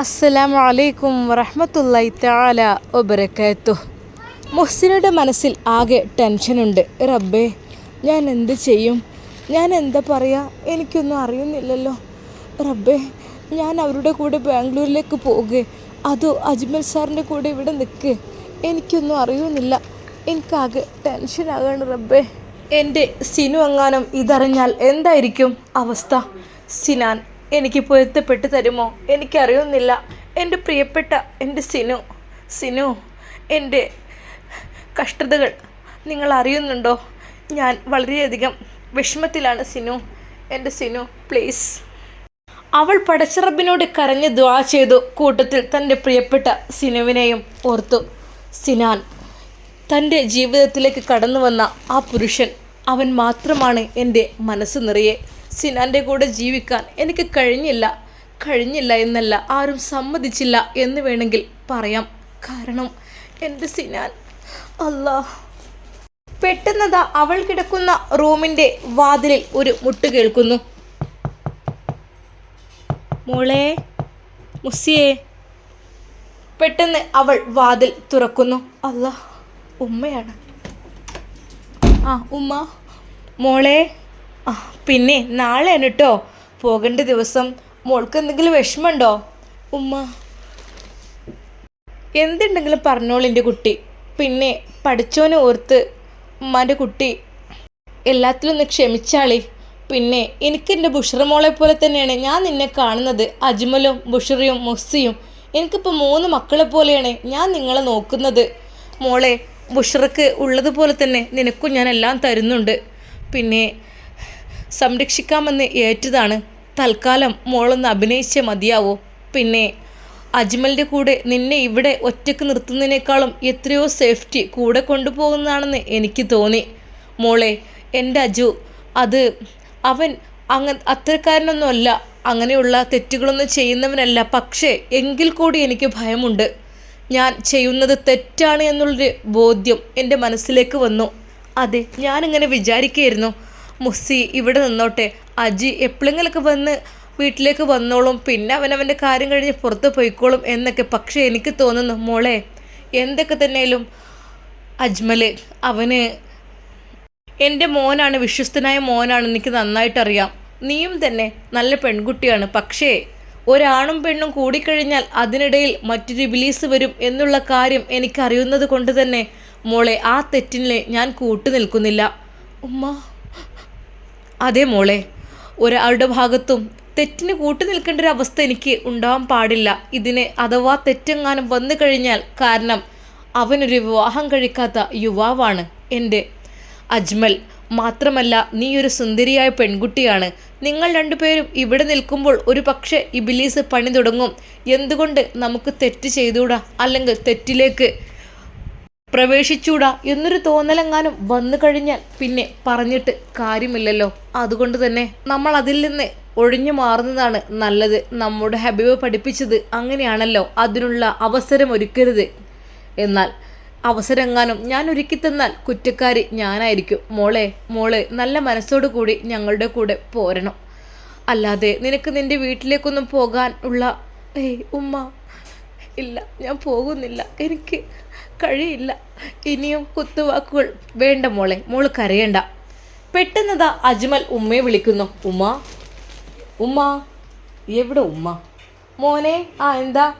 അസ്സലാമു അലൈക്കും വറഹ്മത്തുള്ളാഹി തആല വബറകാതുഹു മുഹ്സിനയുടെ മനസ്സിൽ ആകെ ടെൻഷനുണ്ട്. റബ്ബേ ഞാൻ എന്ത് ചെയ്യും? ഞാൻ എന്താ പറയുക എനിക്കൊന്നും അറിയുന്നില്ലല്ലോ. റബ്ബേ ഞാൻ അവരുടെ കൂടെ ബാംഗ്ലൂരിലേക്ക് പോകുക അതോ അജ്മൽ സാറിന്റെ കൂടെ ഇവിടെ നിൽക്ക്. എനിക്കൊന്നും അറിയുന്നില്ല. എനിക്കാകെ ടെൻഷനാകാണ് റബ്ബേ. എന്റെ സിനു എങ്ങാനും ഇതറിഞ്ഞാൽ എന്തായിരിക്കും അവസ്ഥ? സിനാൻ എനിക്ക് പൊരുത്തപ്പെട്ട് തരുമോ? എനിക്കറിയുന്നില്ല. എന്റെ പ്രിയപ്പെട്ട എന്റെ സിനു സിനു എന്റെ കഷ്ടതകൾ നിങ്ങൾ അറിയുന്നുണ്ടോ? ഞാൻ വളരെയധികം വിഷമത്തിലാണ് സിനു. എന്റെ സിനു പ്ലീസ്. അവൾ പടച്ചറബിനോട് കരഞ്ഞ് ദ്വാ ചെയ്തു കൂട്ടത്തിൽ തന്റെ പ്രിയപ്പെട്ട സിനുവിനെയും ഓർത്തു. സിനാൻ തന്റെ ജീവിതത്തിലേക്ക് കടന്നു വന്ന ആ പുരുഷൻ അവൻ മാത്രമാണ് എന്റെ മനസ്സ് നിറയെ. സിനാന്റെ കൂടെ ജീവിക്കാൻ എനിക്ക് കഴിഞ്ഞില്ല. കഴിഞ്ഞില്ല എന്നല്ല ആരും സമ്മതിച്ചില്ല എന്ന് വേണമെങ്കിൽ പറയാം. കാരണം എന്റെ സിനാൻ അല്ലാ പെട്ടെന്നതാ അവൾ കിടക്കുന്ന റൂമിന്റെ വാതിലിൽ ഒരു മുട്ട് കേൾക്കുന്നു. മോളെ മുസ്സിയെ. പെട്ടെന്ന് അവൾ വാതിൽ തുറക്കുന്നു. അല്ല ഉമ്മയാണ്. ആ ഉമ്മ. മോളെ. പിന്നെ നാളെയാണ് കേട്ടോ പോകേണ്ട ദിവസം മോൾക്ക് എന്തെങ്കിലും വിഷമമുണ്ടോ? ഉമ്മ. എന്തുണ്ടെങ്കിലും പറഞ്ഞോളൂ എന്റെ കുട്ടി. പിന്നെ പഠിച്ചോനെ ഓർത്ത് ഉമ്മാന്റെ കുട്ടി എല്ലാത്തിലും ഒന്ന് ക്ഷമിച്ചാളി. പിന്നെ എനിക്ക് എന്റെ ബുഷറ മോളെ പോലെ തന്നെയാണ് ഞാൻ നിന്നെ കാണുന്നത്. അജ്മലും ബുഷറിയും മുസ്സിയും. എനിക്കിപ്പോൾ മൂന്ന് മക്കളെ പോലെയാണ് ഞാൻ നിങ്ങളെ നോക്കുന്നത്. മോളെ ബുഷറക്ക് ഉള്ളതുപോലെ തന്നെ നിനക്കും ഞാൻ എല്ലാം തരുന്നുണ്ട്. പിന്നെ സംരക്ഷിക്കാമെന്ന് ഏറ്റതാണ്. തൽക്കാലം മോളൊന്ന് അഭിനയിച്ചേ മതിയാവോ. പിന്നെ അജ്മലിന്റെ കൂടെ നിന്നെ ഇവിടെ ഒറ്റയ്ക്ക് നിർത്തുന്നതിനേക്കാളും എത്രയോ സേഫ്റ്റി കൂടെ കൊണ്ടുപോകുന്നതാണെന്ന് എനിക്ക് തോന്നി. മോളെ എന്റെ അജു അത് അവൻ അങ്ങ അത്തരക്കാരനൊന്നുമല്ല. അങ്ങനെയുള്ള തെറ്റുകളൊന്നും ചെയ്യുന്നവനല്ല. പക്ഷേ എങ്കിൽ കൂടി എനിക്ക് ഭയമുണ്ട്. ഞാൻ ചെയ്യുന്നത് തെറ്റാണ് എന്നുള്ളൊരു ബോധ്യം എന്റെ മനസ്സിലേക്ക് വന്നു. അതെ ഞാനിങ്ങനെ വിചാരിക്കുകയായിരുന്നു മുസ്സി ഇവിടെ നിന്നോട്ടെ. അജി എപ്പോഴെങ്കിലൊക്കെ വന്ന് വീട്ടിലേക്ക് വന്നോളും. പിന്നെ അവൻ അവനവന്റെ കാര്യം കഴിഞ്ഞ് പുറത്ത് പോയിക്കോളും എന്നൊക്കെ പക്ഷേ എനിക്ക് തോന്നുന്നു മോളെ. എന്തൊക്കെ തന്നെയാലും അജ്മൽ അവന് എന്റെ മോനാണ് വിശ്വസ്തനായ മോനാണ് എനിക്ക് നന്നായിട്ടറിയാം. നീയും തന്നെ നല്ല പെൺകുട്ടിയാണ്. പക്ഷേ ഒരാണും പെണ്ണും കൂടിക്കഴിഞ്ഞാൽ അതിനിടയിൽ മറ്റൊരു ബിലീസ് വരും എന്നുള്ള കാര്യം എനിക്കറിയുന്നത് കൊണ്ട് തന്നെ മോളെ ആ തെറ്റിനെ ഞാൻ കൂട്ടു നിൽക്കുന്നില്ല ഉമ്മ. അതെ മോളെ ഒരാളുടെ ഭാഗത്തും തെറ്റിന് കൂട്ടു നിൽക്കേണ്ട ഒരു അവസ്ഥ എനിക്ക് ഉണ്ടാവാൻ പാടില്ല. ഇതിന് അഥവാ തെറ്റെങ്ങാനും വന്നു കഴിഞ്ഞാൽ കാരണം അവനൊരു വിവാഹം കഴിക്കാത്ത യുവാവാണ് എന്റെ അജ്മൽ. മാത്രമല്ല നീ ഒരു സുന്ദരിയായ പെൺകുട്ടിയാണ്. നിങ്ങൾ രണ്ടുപേരും ഇവിടെ നിൽക്കുമ്പോൾ ഒരു പക്ഷേ ഇബിലീസ് പണി തുടങ്ങും. എന്തുകൊണ്ട് നമുക്ക് തെറ്റ് ചെയ്തുകൂടാ? അല്ലെങ്കിൽ തെറ്റിലേക്ക് പ്രവേശിച്ചൂടാ എന്നൊരു തോന്നലെങ്ങാനും വന്നു കഴിഞ്ഞാൽ പിന്നെ പറഞ്ഞിട്ട് കാര്യമില്ലല്ലോ. അതുകൊണ്ട് തന്നെ നമ്മൾ അതിൽ നിന്ന് ഒഴിഞ്ഞു മാറുന്നതാണ് നല്ലത്. നമ്മുടെ ഹബീബ് പഠിപ്പിച്ചത് അങ്ങനെയാണല്ലോ. അതിനുള്ള അവസരം ഒരുക്കരുത്. എന്നാൽ അവസരങ്ങാനും ഞാൻ ഒരുക്കി തന്നാൽ കുറ്റക്കാരി ഞാനായിരിക്കും. മോളെ മോളെ നല്ല മനസ്സോടു കൂടി ഞങ്ങളുടെ കൂടെ പോരണം. അല്ലാതെ നിനക്ക് നിന്റെ വീട്ടിലേക്കൊന്നും പോകാൻ ഉള്ള ഏയ് ഉമ്മ ഇല്ല ഞാൻ പോകുന്നില്ല. എനിക്ക് കഴിയില്ല. ഇനിയും കുത്തുവാക്കുകൾ വേണ്ട മോളെ. മോൾ കരയണ്ട. പെട്ടെന്നതാ അജ്മൽ ഉമ്മയെ വിളിക്കുന്നു. ഉമ്മ? ഉമ്മ? എവിടെ ഉമ്മ? മോനെ ആ എന്താ?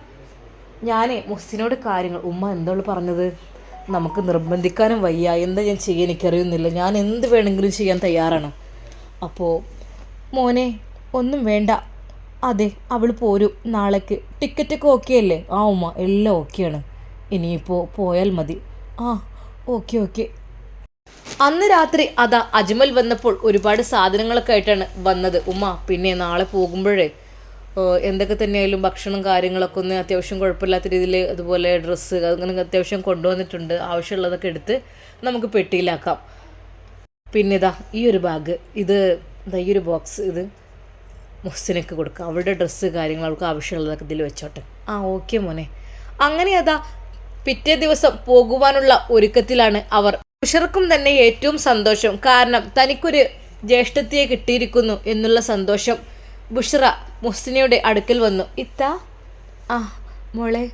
ഞാനേ മുസ്സിനോട് കാര്യങ്ങൾ. ഉമ്മ എന്തോൾ പറഞ്ഞത്? നമുക്ക് നിർബന്ധിക്കാനും വയ്യ. എന്താ ഞാൻ ചെയ്യാൻ എനിക്കറിയുന്നില്ല. ഞാൻ എന്ത് വേണമെങ്കിലും ചെയ്യാൻ തയ്യാറാണ്. അപ്പോൾ മോനെ ഒന്നും വേണ്ട. അതെ അവൾ പോരും. നാളേക്ക്. ടിക്കറ്റൊക്കെ ഓക്കെ അല്ലേ ആ ഉമ്മ എല്ലാം ഓക്കെയാണ്. ഇനിയിപ്പോൾ പോയാൽ മതി. ആ ഓക്കെ ഓക്കെ. അന്ന് രാത്രി അതാ അജ്മൽ വന്നപ്പോൾ ഒരുപാട് സാധനങ്ങളൊക്കെ ആയിട്ടാണ് വന്നത്. ഉമ്മ പിന്നെ നാളെ പോകുമ്പോഴേ എന്തൊക്കെ തന്നെയായാലും ഭക്ഷണം കാര്യങ്ങളൊക്കെ ഒന്ന് അത്യാവശ്യം കുഴപ്പമില്ലാത്ത രീതിയിൽ അതുപോലെ ഡ്രസ്സ് അങ്ങനെ അത്യാവശ്യം കൊണ്ടുവന്നിട്ടുണ്ട്. ആവശ്യമുള്ളതൊക്കെ എടുത്ത് നമുക്ക് പെട്ടിയിലാക്കാം. പിന്നെ ഇതാ ഈ ഒരു ബാഗ്. ഇത് ഇതാ ഈ ഒരു ബോക്സ്. ഇത് മുസ്സിനൊക്കെ കൊടുക്കുക അവളുടെ ഡ്രസ്സ് കാര്യങ്ങൾ അവൾക്ക് ആവശ്യമുള്ളതൊക്കെ ഇതിൽ വെച്ചോട്ടെ. ആ ഓക്കെ മോനെ. അങ്ങനെ അതാ പിറ്റേ ദിവസം പോകുവാനുള്ള ഒരുക്കത്തിലാണ് അവർ. ഉഷർക്കും തന്നെ ഏറ്റവും സന്തോഷം. കാരണം തനിക്കൊരു ജ്യേഷ്ഠത്തിയെ കിട്ടിയിരിക്കുന്നു എന്നുള്ള സന്തോഷം. ബുഷറ മുസ്തിനയുടെ അടുക്കൽ വന്നു. ഇത്ത ആ മോളെ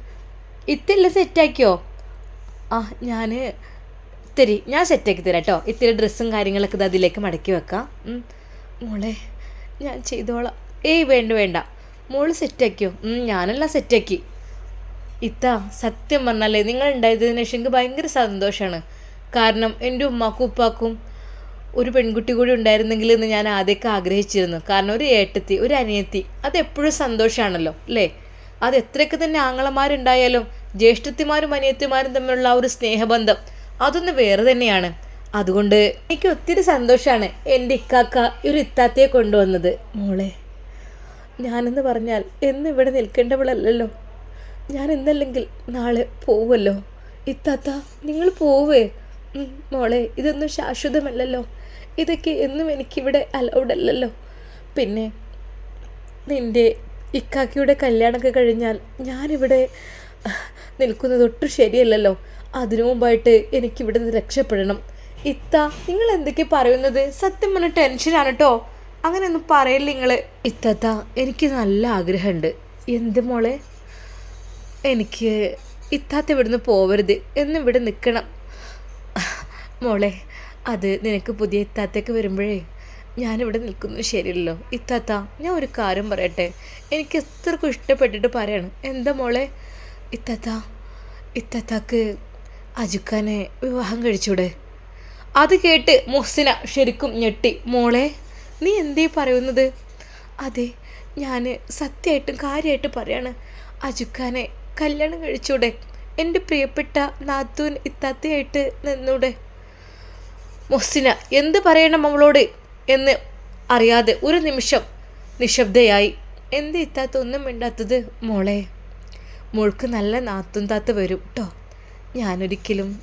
ഇത്തില്ല സെറ്റാക്കിയോ? ആ ഞാൻ തരി ഞാൻ സെറ്റാക്കി തരാം കേട്ടോ ഇത്തിരി ഡ്രസ്സും കാര്യങ്ങളൊക്കെ ഇത് അതിലേക്ക് മടക്കി വെക്കാം. മോളെ ഞാൻ ചെയ്തോളാം. ഏയ് വേണ്ട വേണ്ട. മോൾ സെറ്റാക്കിയോ? ഞാനെല്ലാം സെറ്റാക്കി. ഇത്ത സത്യം പറഞ്ഞാലേ നിങ്ങൾ ഉണ്ടായതിന് ശേഷം എനിക്ക് ഭയങ്കര സന്തോഷമാണ് കാരണം എന്റെ ഉമ്മാക്കും ഉപ്പാക്കും ഒരു പെൺകുട്ടി കൂടി ഉണ്ടായിരുന്നെങ്കിൽ എന്ന് ഞാൻ ആദ്യമൊക്കെ ആഗ്രഹിച്ചിരുന്നു. കാരണം ഒരു ഏട്ടത്തി ഒരു അനിയത്തി അത് എപ്പോഴും സന്തോഷമാണല്ലോ അല്ലേ? അത് എത്രയൊക്കെ തന്നെ ആങ്ങളമാരുണ്ടായാലും ജ്യേഷ്ഠത്തിമാരും അനിയത്തിമാരും തമ്മിലുള്ള ആ ഒരു സ്നേഹബന്ധം അതൊന്ന് വേറെ തന്നെയാണ്. അതുകൊണ്ട് എനിക്ക് ഒത്തിരി സന്തോഷമാണ് എന്റെ ഇക്കാക്ക ഒരു ഇത്താത്തയെ കൊണ്ടുവന്നത്. മോളെ ഞാനെന്ന് പറഞ്ഞാൽ എന്നും ഇവിടെ നിൽക്കേണ്ടവളല്ലല്ലോ. ഞാൻ ഇന്നല്ലെങ്കിൽ നാളെ പോവുമല്ലോ. ഇത്താത്ത നിങ്ങൾ പോവേ. മോളെ ഇതൊന്നും ശാശ്വതമല്ലല്ലോ. ഇതൊക്കെ എന്നും എനിക്കിവിടെ അലൗഡ് അല്ലല്ലോ. പിന്നെ നിന്റെ ഇക്കാക്കിയുടെ കല്യാണമൊക്കെ കഴിഞ്ഞാൽ ഞാനിവിടെ നിൽക്കുന്നത് ഒട്ടും ശരിയല്ലല്ലോ. അതിനു മുമ്പായിട്ട് എനിക്കിവിടെ നിന്ന് രക്ഷപ്പെടണം. ഇത്ത നിങ്ങൾ എന്തൊക്കെ പറയുന്നത്? സത്യം പറഞ്ഞ ടെൻഷനാണ് കേട്ടോ അങ്ങനെയൊന്നും പറയില്ല നിങ്ങൾ ഇത്തത്ത എനിക്ക് നല്ല ആഗ്രഹമുണ്ട്. എന്ത് മോളെ? എനിക്ക് ഇത്താത്ത ഇവിടുന്ന് പോവരുത് എന്ന് ഇവിടെ നിൽക്കണം മോളെ അത് നിനക്ക് പുതിയ ഇത്താത്തേക്ക് വരുമ്പോഴേ ഞാനിവിടെ നിൽക്കുന്നത് ശരിയല്ലോ ഇത്താത്ത ഞാൻ ഒരു കാര്യം പറയട്ടെ? എനിക്ക് എത്രക്കും ഇഷ്ടപ്പെട്ടിട്ട് പറയാണ്. എന്താ മോളെ? ഇത്താത്ത ഇത്താത്താക്ക് അജുക്കാനെ വിവാഹം കഴിച്ചൂടെ? അത് കേട്ട് മുഹ്സിന ശരിക്കും ഞെട്ടി. മോളെ നീ എന്തേ പറയുന്നത്? അതെ ഞാൻ സത്യമായിട്ടും കാര്യമായിട്ട് പറയാണ്. അജുക്കാനെ കല്യാണം കഴിച്ചൂടെ? എന്റെ പ്രിയപ്പെട്ട നാത്തൂൻ ഇത്താത്തയായിട്ട് നിന്നൂടെ? മൊസിന എന്ത് പറയണം അവളോട്? എന്ന് അറിയാതെ ഒരു നിമിഷം നിശബ്ദയായി. എന്ത് ഇത്താത്ത ഒന്നും മിണ്ടാത്തത് മോളെ? മോൾക്ക് നല്ല നാത്തും താത്ത വരും കേട്ടോ ഞാനൊരിക്കലും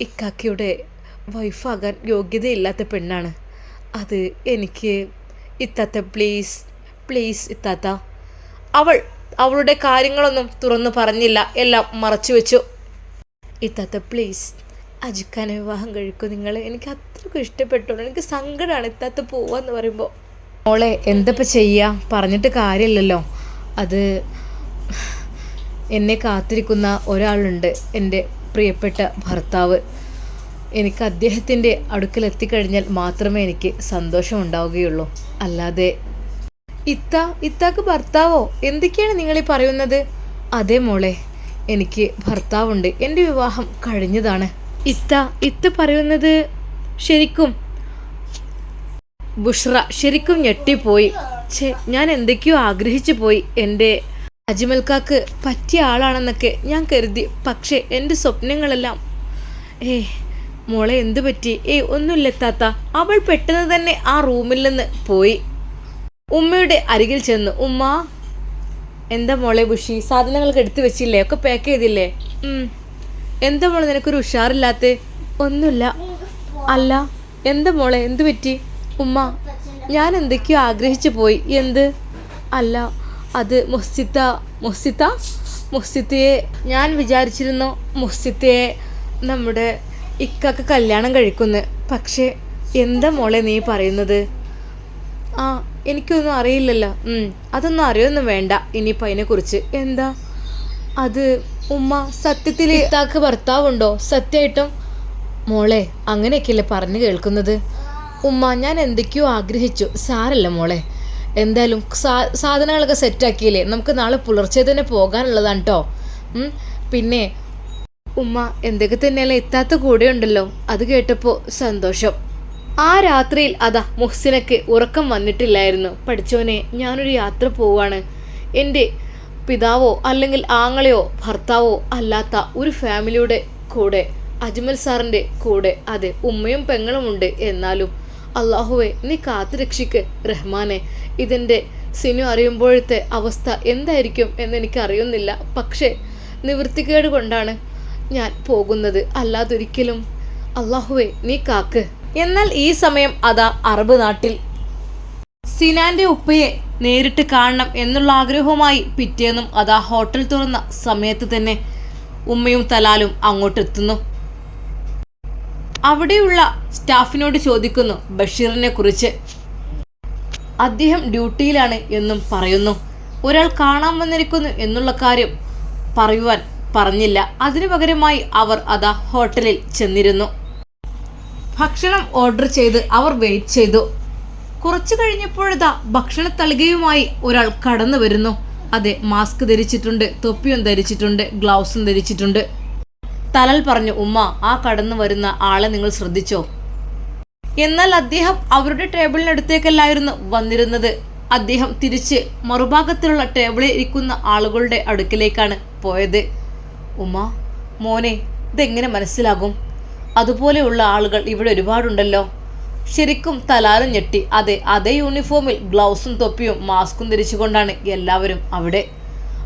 ഇക്കാക്കയുടെ വൈഫാകാൻ യോഗ്യതയില്ലാത്ത പെണ്ണാണ്. അത് എനിക്ക് ഇത്താത്ത പ്ലീസ് പ്ലീസ് ഇത്താത്ത. അവൾ അവളുടെ കാര്യങ്ങളൊന്നും തുറന്നു പറഞ്ഞില്ല. എല്ലാം മറച്ചു വെച്ചു. ഇത്താത്ത പ്ലീസ് അജിക്കാനെ വിവാഹം കഴിക്കൂ നിങ്ങൾ എനിക്ക് അത്രയ്ക്കും ഇഷ്ടപ്പെട്ടു എനിക്ക് സങ്കടമാണ് ഇത്താത്ത പോവാന്ന് പറയുമ്പോൾ മോളെ എന്തപ്പോൾ ചെയ്യുക പറഞ്ഞിട്ട് കാര്യമില്ലല്ലോ അത് എന്നെ കാത്തിരിക്കുന്ന ഒരാളുണ്ട് എന്റെ പ്രിയപ്പെട്ട ഭർത്താവ്. എനിക്ക് അദ്ദേഹത്തിന്റെ അടുക്കൽ എത്തിക്കഴിഞ്ഞാൽ മാത്രമേ എനിക്ക് സന്തോഷം ഉണ്ടാവുകയുള്ളൂ. അല്ലാതെ ഇത്ത ഇത്താക്ക് ഭർത്താവോ? എന്തൊക്കെയാണ് നിങ്ങളീ പറയുന്നത്? അതെ മോളെ എനിക്ക് ഭർത്താവുണ്ട്. എന്റെ വിവാഹം കഴിഞ്ഞതാണ്. ഇത്ത ഇത്ത പറയുന്നത് ശരിക്കും ബുഷ്ര ശരിക്കും ഞെട്ടിപ്പോയി. ഛേ ഞാൻ എന്തൊക്കെയോ ആഗ്രഹിച്ചു പോയി. എന്റെ അജ്മൽക്കാക്ക് പറ്റിയ ആളാണെന്നൊക്കെ ഞാൻ കരുതി. പക്ഷേ എന്റെ സ്വപ്നങ്ങളെല്ലാം ഏ മോളെ എന്തു പറ്റി? ഏയ് ഒന്നുമില്ല താത്ത. അവൾ പെട്ടെന്ന് തന്നെ ആ റൂമിൽ നിന്ന് പോയി. ഉമ്മയുടെ അരികിൽ ചെന്ന് ഉമ്മ എന്താ മോളെ ബുഷി? സാധനങ്ങളൊക്കെ എടുത്തു വെച്ചില്ലേ? ഒക്കെ പാക്ക് ചെയ്തില്ലേ? എന്താ മോളെ നിനക്കൊരു ഉഷാറില്ലാത്ത? ഒന്നുമില്ല. അല്ല എന്താ മോളെ? എന്തു പറ്റി? ഉമ്മ ഞാൻ എന്തൊക്കെയോ ആഗ്രഹിച്ചു പോയി. എന്ത്? അല്ല അത് മൊസ്സിത്ത മൊസ്സിത്ത മൊസ്സിത്തയെ ഞാൻ വിചാരിച്ചിരുന്നു മൊസ്സിത്തയെ നമ്മുടെ ഇക്കൊക്കെ കല്യാണം കഴിക്കുന്നു. പക്ഷേ എന്താ മോളെ നീ പറയുന്നത്? ആ എനിക്കൊന്നും അറിയില്ലല്ലോ. അതൊന്നും അറിയൊന്നും വേണ്ട. ഇനിയിപ്പോൾ അതിനെക്കുറിച്ച്. എന്താ? അത് ഉമ്മ സത്യത്തിൽ ഇത്താക്ക് ഭർത്താവുണ്ടോ? സത്യമായിട്ടും മോളെ അങ്ങനെയൊക്കെയല്ലേ പറഞ്ഞു കേൾക്കുന്നത്? ഉമ്മ ഞാൻ എന്തൊക്കെയോ ആഗ്രഹിച്ചു. സാരല്ല മോളെ. എന്തായാലും സാ സാധനങ്ങളൊക്കെ സെറ്റാക്കിയില്ലേ? നമുക്ക് നാളെ പുലർച്ചെ തന്നെ പോകാനുള്ളതാണ് കേട്ടോ പിന്നെ ഉമ്മ എന്തൊക്കെ തന്നെയല്ലേ എത്താത്ത കൂടെ ഉണ്ടല്ലോ അത് കേട്ടപ്പോൾ സന്തോഷം. ആ രാത്രിയിൽ അതാ മുഹ്സിനക്ക് ഉറക്കം വന്നിട്ടില്ലായിരുന്നു. പഠിച്ചോനെ ഞാനൊരു യാത്ര പോവാണ്. എന്റെ പിതാവോ അല്ലെങ്കിൽ ആങ്ങളെയോ ഭർത്താവോ അല്ലാത്ത ഒരു ഫാമിലിയുടെ കൂടെ അജ്മൽ സാറിന്റെ കൂടെ അതെ ഉമ്മയും പെങ്ങളും ഉണ്ട് എന്നാലും. അള്ളാഹുവെ നീ കാത്തു രക്ഷിക്ക് റഹ്മാനെ. ഇതിന്റെ സിനു അറിയുമ്പോഴത്തെ അവസ്ഥ എന്തായിരിക്കും എന്ന് എനിക്ക് അറിയുന്നില്ല പക്ഷേ നിവൃത്തികേട് കൊണ്ടാണ് ഞാൻ പോകുന്നത്. അല്ലാതൊരിക്കലും. അള്ളാഹുവെ നീ കാക്ക്. എന്നാൽ ഈ സമയം അതാ അറബ് നാട്ടിൽ. സിനാന്റെ ഉപ്പയെ നേരിട്ട് കാണണം എന്നുള്ള ആഗ്രഹവുമായി പിറ്റേന്നും അതാ ഹോട്ടൽ തുറന്ന സമയത്ത് തന്നെ ഉമ്മയും തലാലും അങ്ങോട്ടെത്തുന്നു. അവിടെയുള്ള സ്റ്റാഫിനോട് ചോദിക്കുന്നു ബഷീറിനെ കുറിച്ച് അദ്ദേഹം ഡ്യൂട്ടിയിലാണ് എന്നും പറയുന്നു. ഒരാൾ കാണാൻ വന്നിരിക്കുന്നു എന്നുള്ള കാര്യം പറയുവാൻ പറഞ്ഞില്ല. അതിനു പകരമായി അവർ അതാ ഹോട്ടലിൽ ചെന്നിരുന്നു. ഭക്ഷണം ഓർഡർ ചെയ്ത് അവർ വെയിറ്റ് ചെയ്തു. കുറച്ചു കഴിഞ്ഞപ്പോഴതാ ഭക്ഷണ തളികയുമായി ഒരാൾ കടന്നു വരുന്നു. അതെ മാസ്ക് ധരിച്ചിട്ടുണ്ട് തൊപ്പിയും ധരിച്ചിട്ടുണ്ട് ഗ്ലൗസും ധരിച്ചിട്ടുണ്ട്. തലൽ പറഞ്ഞു ഉമ്മ ആ കടന്നു വരുന്ന ആളെ നിങ്ങൾ ശ്രദ്ധിച്ചോ? എന്നാൽ അദ്ദേഹം അവരുടെ ടേബിളിനടുത്തേക്കല്ലായിരുന്നു വന്നിരുന്നത്. അദ്ദേഹം തിരിച്ച് മറുഭാഗത്തിലുള്ള ടേബിളിൽ ഇരിക്കുന്ന ആളുകളുടെ അടുക്കിലേക്കാണ് പോയത്. ഉമ്മ മോനെ ഇതെങ്ങനെ മനസ്സിലാകും? അതുപോലെയുള്ള ആളുകൾ ഇവിടെ ഒരുപാടുണ്ടല്ലോ. ശരിക്കും തലാലും ഞെട്ടി. അതെ അതേ യൂണിഫോമിൽ ഗ്ലൗസും തൊപ്പിയും മാസ്കും ധരിച്ചുകൊണ്ടാണ് എല്ലാവരും അവിടെ.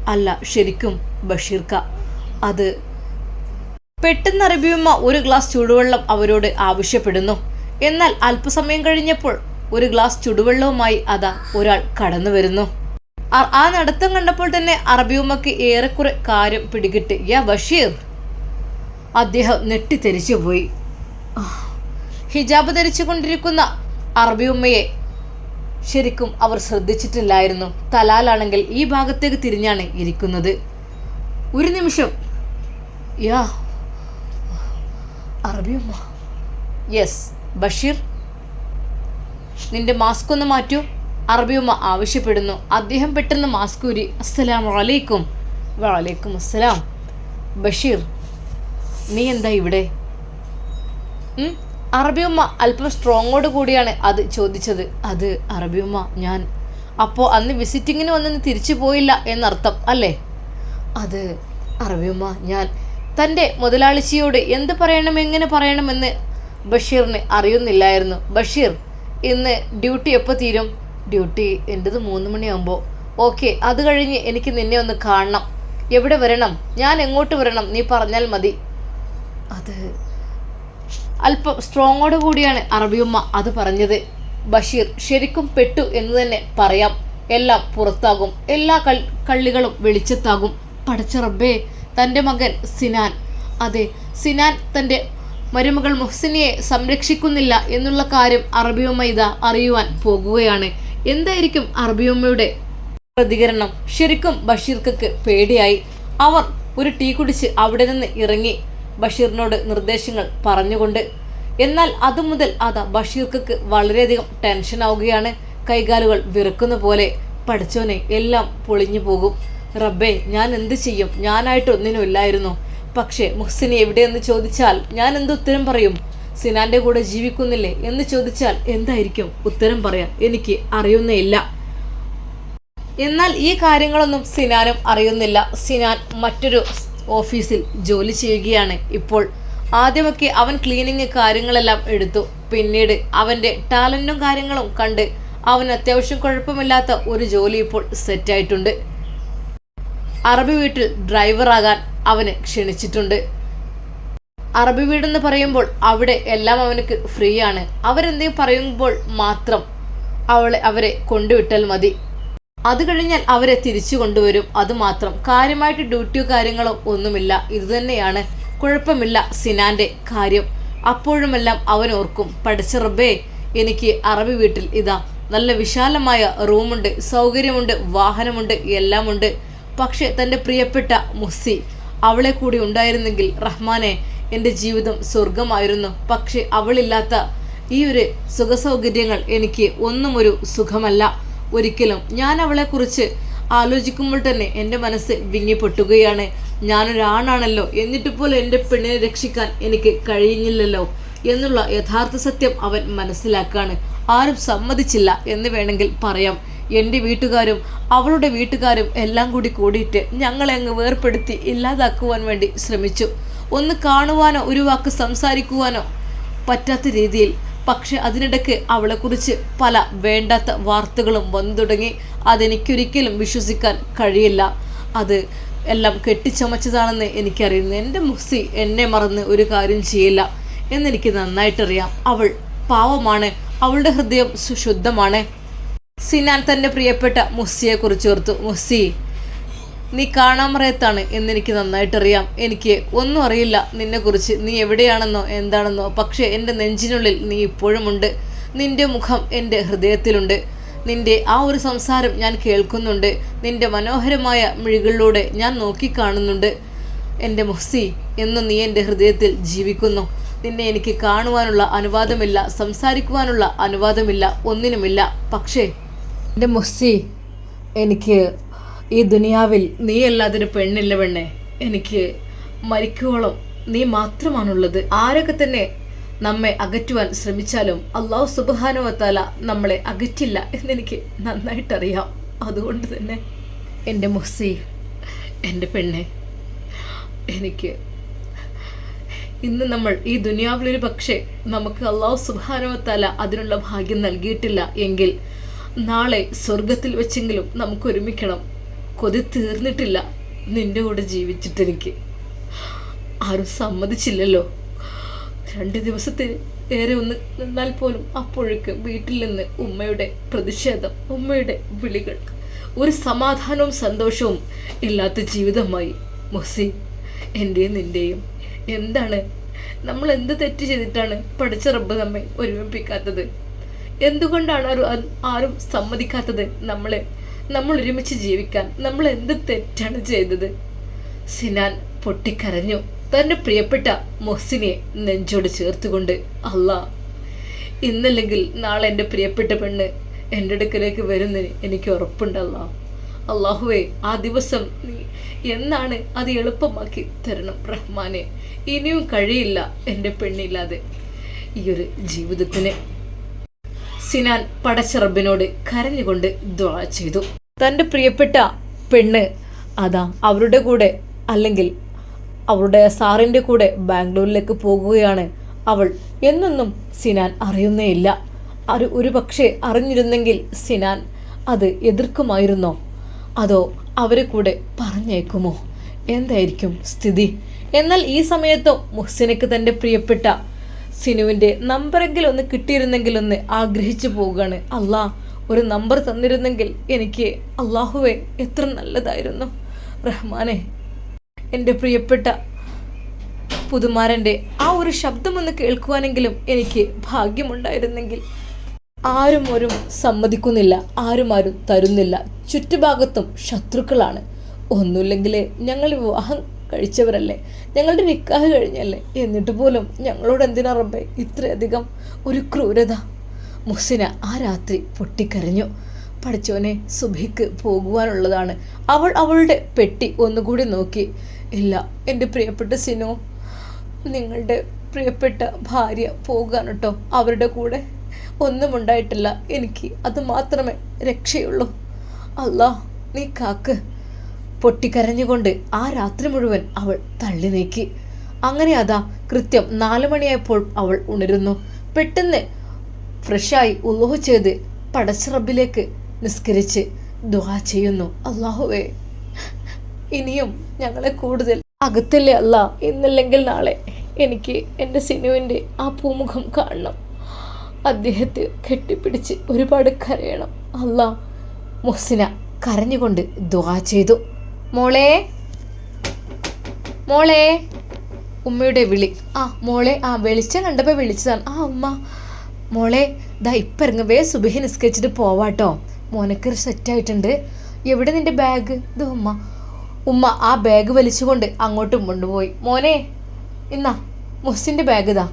അല്ല ശരിക്കും ബഷീർക്ക. അത് പെട്ടെന്ന് അറബിയമ്മ ഒരു ഗ്ലാസ് ചൂടുവെള്ളം അവരോട് ആവശ്യപ്പെടുന്നു. എന്നാൽ അല്പസമയം കഴിഞ്ഞപ്പോൾ ഒരു ഗ്ലാസ് ചുടുവെള്ളവുമായി അതാ ഒരാൾ കടന്നു വരുന്നു. ആ- നടത്തം കണ്ടപ്പോൾ തന്നെ അറബിയുമ്മക്ക് ഏറെക്കുറെ കാര്യം പിടികിട്ടി. യാ ബഷീർ? അദ്ദേഹം നെട്ടിത്തെരിച്ചു പോയി. ഹിജാബ് ധരിച്ചുകൊണ്ടിരിക്കുന്ന അറബിയമ്മയെ ശരിക്കും അവർ ശ്രദ്ധിച്ചിട്ടില്ലായിരുന്നു. തലാലാണെങ്കിൽ ഈ ഭാഗത്തേക്ക് തിരിഞ്ഞാണ് ഇരിക്കുന്നത്. ഒരു നിമിഷം. യാ അറബി ഉമ്മ. യെസ് ബഷീർ. നിന്റെ മാസ്ക് ഒന്ന് മാറ്റൂ. അറബി ഉമ്മ ആവശ്യപ്പെടുന്നു. അദ്ദേഹം പെട്ടെന്ന് മാസ്ക് ഊരി അസ്സലാം വലൈക്കും വലൈക്കും അസ്സലാം. ബഷീർ നീ എന്താ ഇവിടെ? അറബിയമ്മ അല്പം സ്ട്രോങ്ങോട് കൂടിയാണ് അത് ചോദിച്ചത്. അത് അറബിയമ്മ ഞാൻ. അപ്പോൾ അന്ന് വിസിറ്റിങ്ങിന് വന്നിന്ന് തിരിച്ചു പോയില്ല എന്നർത്ഥം അല്ലേ? അത് അറബിയമ്മ ഞാൻ. തന്റെ മുതലാളിച്ചിയോട് എന്ത് പറയണം എങ്ങനെ പറയണമെന്ന് ബഷീറിന് അറിയുന്നില്ലായിരുന്നു. ബഷീർ ഇന്ന് ഡ്യൂട്ടി എപ്പോൾ തീരും? ഡ്യൂട്ടി എന്റെത് മൂന്ന് മണിയാകുമ്പോൾ ഓക്കെ അത് കഴിഞ്ഞ് എനിക്ക് നിന്നെ ഒന്ന് കാണണം. എവിടെ വരണം? ഞാൻ എങ്ങോട്ട് വരണം? നീ പറഞ്ഞാൽ മതി. അത്. അല്പം സ്ട്രോങ്ങോട് കൂടിയാണ് അറബിയുമ്മ അത് പറഞ്ഞത്. ബഷീർ ശരിക്കും പെട്ടു എന്ന് തന്നെ പറയാം. എല്ലാം പുറത്താകും. എല്ലാ കൾ കള്ളികളും വെളിച്ചത്താകും. പടച്ച റബ്ബേ തന്റെ മകൻ സിനാൻ. അതെ സിനാൻ തന്റെ മരുമകൾ മുഹ്സിനിയെ സംരക്ഷിക്കുന്നില്ല എന്നുള്ള കാര്യം അറബിയമ്മ ഇതാ അറിയുവാൻ പോകുകയാണ്. എന്തായിരിക്കും അറബിയമ്മയുടെ പ്രതികരണം? ശരിക്കും ബഷീർക്കക്ക് പേടിയായി. അവർ ഒരു ടീ കുടിച്ച് അവിടെ നിന്ന് ഇറങ്ങി. ബഷീറിനോട് നിർദ്ദേശങ്ങൾ പറഞ്ഞുകൊണ്ട് എന്നാൽ അതു മുതൽ അതാ ബഷീർക്ക് വളരെയധികം ടെൻഷൻ ആവുകയാണ്. കൈകാലുകൾ വിറക്കുന്ന പോലെ പഠിച്ചോനെ എല്ലാം പൊളിഞ്ഞു പോകും. റബ്ബേ ഞാൻ എന്ത് ചെയ്യും? ഞാനായിട്ട് ഞാനായിട്ടൊന്നിനുമില്ലായിരുന്നു പക്ഷേ മുഹ്സിനി എവിടെയെന്ന് ചോദിച്ചാൽ ഞാൻ എന്ത് ഉത്തരം പറയും? സിനാന്റെ കൂടെ ജീവിക്കുന്നില്ലേ എന്ന് ചോദിച്ചാൽ എന്തായിരിക്കും ഉത്തരം പറയാൻ? എനിക്ക് അറിയുന്നേയില്ല എന്നാൽ ഈ കാര്യങ്ങളൊന്നും സിനാനും അറിയുന്നില്ല. സിനാൻ മറ്റൊരു ഓഫീസിൽ ജോലി ചെയ്യുകയാണ് ഇപ്പോൾ. ആദ്യമൊക്കെ അവൻ ക്ലീനിങ് കാര്യങ്ങളെല്ലാം എടുത്തു. പിന്നീട് അവന്റെ ടാലന്റും കാര്യങ്ങളും കണ്ട് അവൻ അത്യാവശ്യം കുഴപ്പമില്ലാത്ത ഒരു ജോലി ഇപ്പോൾ സെറ്റായിട്ടുണ്ട് അറബി വീട്ടിൽ ഡ്രൈവറാകാൻ അവന് ക്ഷണിച്ചിട്ടുണ്ട്. അറബി വീടെന്ന് പറയുമ്പോൾ അവിടെ എല്ലാം അവനക്ക് ഫ്രീ ആണ്. അവരെന്തെങ്കിലും പറയുമ്പോൾ മാത്രം അവളെ അവരെ കൊണ്ടുവിട്ടാൽ മതി. അത് കഴിഞ്ഞാൽ അവരെ തിരിച്ചു കൊണ്ടുവരും. അതുമാത്രം കാര്യമായിട്ട് ഡ്യൂട്ടിയോ കാര്യങ്ങളോ ഒന്നുമില്ല. ഇതുതന്നെയാണ് കുഴപ്പമില്ല സിനാന്റെ കാര്യം. അപ്പോഴുമെല്ലാം അവൻ ഓർക്കും. പഠിച്ച റബ്ബേ എനിക്ക് അറബി വീട്ടിൽ ഇതാ. നല്ല വിശാലമായ റൂമുണ്ട്. സൗകര്യമുണ്ട്. വാഹനമുണ്ട്. എല്ലാമുണ്ട്. പക്ഷേ തന്റെ പ്രിയപ്പെട്ട മുസ്സി അവളെ കൂടി ഉണ്ടായിരുന്നെങ്കിൽ റഹ്മാനെ എന്റെ ജീവിതം സ്വർഗമായിരുന്നു പക്ഷേ അവളില്ലാത്ത ഈ ഒരു സുഖസൗകര്യങ്ങൾ എനിക്ക് ഒന്നുമൊരു സുഖമല്ല. ഒരിക്കലും ഞാൻ അവളെക്കുറിച്ച് ആലോചിക്കുമ്പോൾ തന്നെ എന്റെ മനസ്സ് വിങ്ങിപ്പൊട്ടുകയാണ്. ഞാനൊരാണാണല്ലോ എന്നിട്ട് പോലും എന്റെ പെണ്ണിനെ രക്ഷിക്കാൻ എനിക്ക് കഴിയുന്നില്ലല്ലോ എന്നുള്ള യഥാർത്ഥ സത്യം അവൻ മനസ്സിലാക്കാണ്. ആരും സമ്മതിച്ചില്ല എന്ന് വേണമെങ്കിൽ പറയാം. എന്റെ വീട്ടുകാരും അവളുടെ വീട്ടുകാരും എല്ലാം കൂടി കൂടിയിട്ട് ഞങ്ങളെ അങ്ങ് വേർപ്പെടുത്തി ഇല്ലാതാക്കുവാൻ വേണ്ടി ശ്രമിച്ചു. ഒന്ന് കാണുവാനോ ഒരു വാക്ക് സംസാരിക്കുവാനോ പറ്റാത്ത രീതിയിൽ പക്ഷെ അതിനിടയ്ക്ക് അവളെക്കുറിച്ച് പല വേണ്ടാത്ത വാർത്തകളും വന്നു തുടങ്ങി. അതെനിക്കൊരിക്കലും വിശ്വസിക്കാൻ കഴിയില്ല. അത് എല്ലാം കെട്ടിച്ചമച്ചതാണെന്ന് എനിക്കറിയുന്നു. എന്റെ മുസി എന്നെ മറന്ന് ഒരു കാര്യം ചെയ്യില്ല. എന്നെനിക്ക് നന്നായിട്ടറിയാം. അവൾ പാവമാണ്. അവളുടെ ഹൃദയം സുശുദ്ധമാണ്. സിനാൻ തന്റെ പ്രിയപ്പെട്ട മുസ്സിയെക്കുറിച്ച് ഓർത്തു. മുസ്സി നീ കാണാമറയത്താണ് എന്നെനിക്ക് നന്നായിട്ടറിയാം. എനിക്ക് ഒന്നും അറിയില്ല നിന്നെക്കുറിച്ച്. നീ എവിടെയാണെന്നോ എന്താണെന്നോ. പക്ഷേ എന്റെ നെഞ്ചിനുള്ളിൽ നീ ഇപ്പോഴുമുണ്ട്. നിന്റെ മുഖം എന്റെ ഹൃദയത്തിലുണ്ട്. നിന്റെ ആ ഒരു സംസാരം ഞാൻ കേൾക്കുന്നുണ്ട്. നിന്റെ മനോഹരമായ മിഴികളിലൂടെ ഞാൻ നോക്കിക്കാണുന്നുണ്ട്. എന്റെ മുഹ്സി എന്ന് നീ എന്റെ ഹൃദയത്തിൽ ജീവിക്കുന്നു. നിന്നെ എനിക്ക് കാണുവാനുള്ള അനുവാദമില്ല സംസാരിക്കുവാനുള്ള അനുവാദമില്ല ഒന്നിനുമില്ല. പക്ഷേ എന്റെ മുഹ്സി എനിക്ക് ഈ ദുനിയാവിൽ നീ അല്ലാതൊരു പെണ്ണില്ല പെണ്ണെ. എനിക്ക് മരിക്കുവോളം നീ മാത്രമാണുള്ളത്. ആരൊക്കെ തന്നെ നമ്മെ അകറ്റുവാൻ ശ്രമിച്ചാലും അള്ളാഹു സുബാനുവത്താല നമ്മളെ അകറ്റില്ല എന്നെനിക്ക് നന്നായിട്ടറിയാം. അതുകൊണ്ട് തന്നെ എന്റെ മുസി എന്റെ പെണ്ണെ എനിക്ക് ഇന്ന് നമ്മൾ ഈ ദുനിയാവിലൊരു പക്ഷേ നമുക്ക് അള്ളാഹു സുബാനുവത്താല അതിനുള്ള ഭാഗ്യം നൽകിയിട്ടില്ല. എങ്കിൽ നാളെ സ്വർഗത്തിൽ വെച്ചെങ്കിലും നമുക്ക് ഒരുമിക്കണം. കൊതി തീർന്നിട്ടില്ല. നിന്റെ കൂടെ ജീവിച്ചിട്ടെനിക്ക് ആരും സമ്മതിച്ചില്ലല്ലോ. രണ്ട് ദിവസത്തിന് ഏറെ ഒന്ന് നിന്നാൽ പോലും അപ്പോഴേക്ക് വീട്ടിൽ നിന്ന് ഉമ്മയുടെ പ്രതിഷേധം ഉമ്മയുടെ വിളികൾ ഒരു സമാധാനവും സന്തോഷവും ഇല്ലാത്ത ജീവിതമായി. മൊസി എന്റെയും നിന്റെയും എന്താണ്? നമ്മൾ എന്ത് തെറ്റ് ചെയ്തിട്ടാണ് പഠിച്ച റബ്ബ് നമ്മെ ഒരുമിപ്പിക്കാത്തത്? എന്തുകൊണ്ടാണ് ആരും ആരും സമ്മതിക്കാത്തത് നമ്മളെ നമ്മൾ ഒരുമിച്ച് ജീവിക്കാൻ നമ്മൾ എന്ത് തെറ്റാണ് ചെയ്തത്? സിനാൻ പൊട്ടിക്കരഞ്ഞു. തന്റെ പ്രിയപ്പെട്ട മൊഹ്സിനെ നെഞ്ചോട് ചേർത്തുകൊണ്ട് അല്ല ഇന്നല്ലെങ്കിൽ നാളെ എന്റെ പ്രിയപ്പെട്ട പെണ്ണ് എന്റെ അടുക്കലേക്ക് വരുന്നതിന് എനിക്ക് ഉറപ്പുണ്ടല്ല അള്ളാഹുവേ ആ ദിവസം നീ എന്നാണ് അത് എളുപ്പമാക്കി തരണം റഹ്മാനെ. ഇനിയും കഴിയില്ല എന്റെ പെണ്ണില്ലാതെ. ഈ ഒരു ജീവിതത്തിന് സിനാൻ പടച്ച റബ്ബിനോട് കരഞ്ഞുകൊണ്ട് ദ്വാ ചെയ്തു. തന്റെ പ്രിയപ്പെട്ട പെണ്ണ് അതാ അവരുടെ കൂടെ അല്ലെങ്കിൽ അവരുടെ സാറിന്റെ കൂടെ ബാംഗ്ലൂരിലേക്ക് പോകുകയാണ് അവൾ എന്നൊന്നും സിനാൻ അറിയുന്നേയില്ല ഒരു ഒരു പക്ഷേ അറിഞ്ഞിരുന്നെങ്കിൽ സിനാൻ അത് എതിർക്കുമായിരുന്നോ? അതോ അവരെ കൂടെ പറഞ്ഞേക്കുമോ? എന്തായിരിക്കും സ്ഥിതി? എന്നാൽ ഈ സമയത്ത് മുഹ്സിനക്ക് തന്റെ പ്രിയപ്പെട്ട സിനുവിന്റെ നമ്പറെങ്കിലും ഒന്ന് കിട്ടിയിരുന്നെങ്കിൽ ഒന്ന് ആഗ്രഹിച്ചു പോവുകയാണ്. അല്ലാ ഒരു നമ്പർ തന്നിരുന്നെങ്കിൽ എനിക്ക് അള്ളാഹുവെ എത്ര നല്ലതായിരുന്നു. റഹ്മാനെ എന്റെ പ്രിയപ്പെട്ട പുതുമാരന്റെ ആ ഒരു ശബ്ദമൊന്ന് കേൾക്കുവാനെങ്കിലും എനിക്ക് ഭാഗ്യമുണ്ടായിരുന്നെങ്കിൽ ആരും ഒരു സമ്മതിക്കുന്നില്ല ആരും ആരും തരുന്നില്ല. ചുറ്റുഭാഗത്തും ശത്രുക്കളാണ്. ഒന്നുമില്ലെങ്കിൽ ഞങ്ങൾ വിവാഹം കഴിച്ചവരല്ലേ? ഞങ്ങളുടെ നിക്കാഹ് കഴിഞ്ഞല്ലേ? എന്നിട്ട് പോലും ഞങ്ങളോട് എന്തിനാ റബ്ബേ? ഇത്രയധികം ഒരു ക്രൂരത. മുസിന ആ രാത്രി പൊട്ടിക്കരഞ്ഞു. പഠിച്ചവനെ സുബിക്ക് പോകുവാനുള്ളതാണ്. അവൾ അവളുടെ പെട്ടി ഒന്നുകൂടി നോക്കി. ഇല്ല എന്റെ പ്രിയപ്പെട്ട സിനു നിങ്ങളുടെ പ്രിയപ്പെട്ട ഭാര്യ പോകാൻ കേട്ടോ അവരുടെ കൂടെ ഒന്നും ഉണ്ടായിട്ടില്ല എനിക്ക് അത് മാത്രമേ രക്ഷയുള്ളൂ. അല്ല നീ കാക്ക്. പൊട്ടിക്കരഞ്ഞുകൊണ്ട് ആ രാത്രി മുഴുവൻ അവൾ തള്ളി നീക്കി. അങ്ങനെ അതാ കൃത്യം നാലു മണിയായപ്പോൾ അവൾ ഉണരുന്നു. പെട്ടെന്ന് ഫ്രഷായി ഉള്ളോഹ് ചെയ്ത് പടച്ചറബിലേക്ക് നിസ്കരിച്ച് ദുആ ചെയ്യുന്നു. അള്ളാഹുവേ ഇനിയും ഞങ്ങളെ കൂടുതൽ അകത്തല്ലേ അല്ല? ഇന്നല്ലെങ്കിൽ നാളെ എനിക്ക് എന്റെ സിനുവിന്റെ ആ പൂമുഖം കാണണം. അദ്ദേഹത്തെ കെട്ടിപ്പിടിച്ച് ഒരുപാട് കരയണം. അല്ല മുഹ്സിന കരഞ്ഞുകൊണ്ട് ദുആ ചെയ്തു. മോളെ. മോളെ. ഉമ്മയുടെ വിളി. ആ. മോളെ ആ വെളിച്ചം കണ്ടപ്പോൾ വിളിച്ചതാണ്. ആ ഉമ്മ. മോളെ ദാ ഇപ്പം ഇറങ്ങ വേ സുബഹി നിസ്കരിച്ചിട്ട് പോവാട്ടോ. മോനക്ക് സെറ്റായിട്ടുണ്ട് എവിടെ നിന്റെ ബാഗ് ഇത് ഉമ്മ. ഉമ്മ ആ ബാഗ് വലിച്ചുകൊണ്ട് അങ്ങോട്ടും കൊണ്ടുപോയി മോനെ ഇന്നാ മുസിന്റെ ബാഗ് ഇതാ.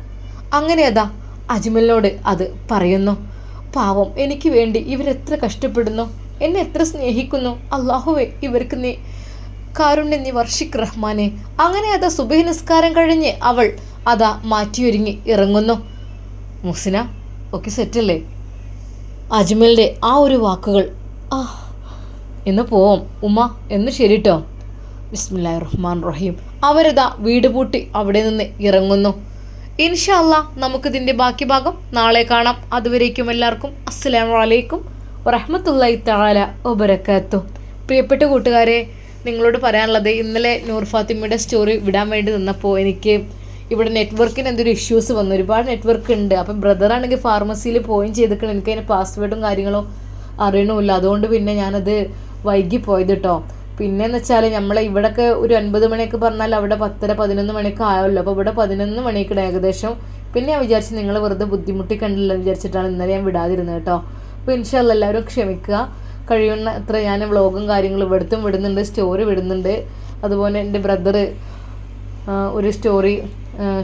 അങ്ങനെ അതാ അജ്മലിനോട് അത് പറയുന്നു. പാവം എനിക്ക് വേണ്ടി ഇവരെത്ര കഷ്ടപ്പെടുന്നു. എന്നെ എത്ര സ്നേഹിക്കുന്നു. അള്ളാഹുവെ ഇവർക്ക് നീ കാരുണ്യം നീ വർഷിക് റഹ്മാനെ. അങ്ങനെ അതാ സുബഹി നിസ്കാരം കഴിഞ്ഞ് അവൾ അതാ മാറ്റിയൊരുങ്ങി ഇറങ്ങുന്നു. മുസിന ഓക്കെ സെറ്റല്ലേ? അജ്മലിന്റെ ആ ഒരു വാക്കുകൾ ആ എന്ന് പോവും. ഉമ്മ എന്ന് ശരിട്ടോ? ബിസ്മില്ലാ റഹ്മാൻ റഹീം അവരിതാ വീട് പൂട്ടി അവിടെ നിന്ന് ഇറങ്ങുന്നു. ഇൻഷല്ല നമുക്കിതിന്റെ ബാക്കി ഭാഗം നാളെ കാണാം. അതുവരേക്കും എല്ലാവർക്കും അസ്സലാമു അലൈക്കും വറഹമത്തല്ലായി താല ഒബരക്കാത്തു പ്രിയപ്പെട്ട കൂട്ടുകാരെ നിങ്ങളോട് പറയാനുള്ളത് ഇന്നലെ നൂർ ഫാത്തിമയുടെ സ്റ്റോറി വിടാൻ വേണ്ടി നിന്നപ്പോൾ എനിക്ക് ഇവിടെ നെറ്റ്വർക്കിന് എന്തൊരു ഇഷ്യൂസ് വന്നു. ഒരുപാട് നെറ്റ്വർക്ക് ഉണ്ട്. അപ്പം ബ്രദറാണെങ്കിൽ ഫാർമസിയിൽ പോയി ചെയ്തിട്ടുണ്ട്. എനിക്ക് അതിന്റെ പാസ്വേഡും കാര്യങ്ങളും അറിയണമില്ല. അതുകൊണ്ട് പിന്നെ ഞാനത് വൈകി പോയത് കേട്ടോ പിന്നെന്ന് വെച്ചാൽ നമ്മൾ ഇവിടെയൊക്കെ ഒരു ഒൻപത് മണിയൊക്കെ പറഞ്ഞാൽ അവിടെ പത്തര പതിനൊന്ന് മണിയൊക്കെ ആയല്ലോ. അപ്പോൾ ഇവിടെ പതിനൊന്ന് മണിയൊക്കെ ഏകദേശം. പിന്നെ ഞാൻ വിചാരിച്ചു നിങ്ങൾ വെറുതെ ബുദ്ധിമുട്ടിക്കണ്ടല്ലോ വിചാരിച്ചിട്ടാണ് ഇന്നലെ ഞാൻ വിടാതിരുന്നത് കേട്ടോ അപ്പോൾ ഇൻഷാല്ല എല്ലാവരും ക്ഷമിക്കുക. കഴിയുന്ന അത്ര ഞാൻ വ്ളോഗും കാര്യങ്ങളും ഇവിടുത്തും വിടുന്നുണ്ട് സ്റ്റോറി വിടുന്നുണ്ട്. അതുപോലെ എന്റെ ബ്രദർ ഒരു സ്റ്റോറി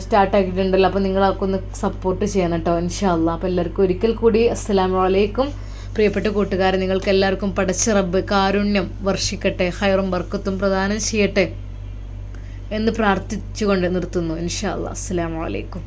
സ്റ്റാർട്ടാക്കിയിട്ടുണ്ടല്ലോ അപ്പോൾ നിങ്ങളൊക്കെ ഒന്ന് സപ്പോർട്ട് ചെയ്യണം കേട്ടോ ഇൻഷാല്ല അപ്പോൾ എല്ലാവർക്കും ഒരിക്കൽ കൂടി അസ്സലാമു അലൈക്കും. പ്രിയപ്പെട്ട കൂട്ടുകാരെ നിങ്ങൾക്ക് എല്ലാവർക്കും പടച്ച റബ്ബ് കാരുണ്യം വർഷിക്കട്ടെ ഹൈറും വർക്കത്തും പ്രദാനം ചെയ്യട്ടെ എന്ന് പ്രാർത്ഥിച്ചുകൊണ്ട് നിർത്തുന്നു. ഇൻഷാല്ല അല്ലാ അസ്സലാമു അലൈക്കും.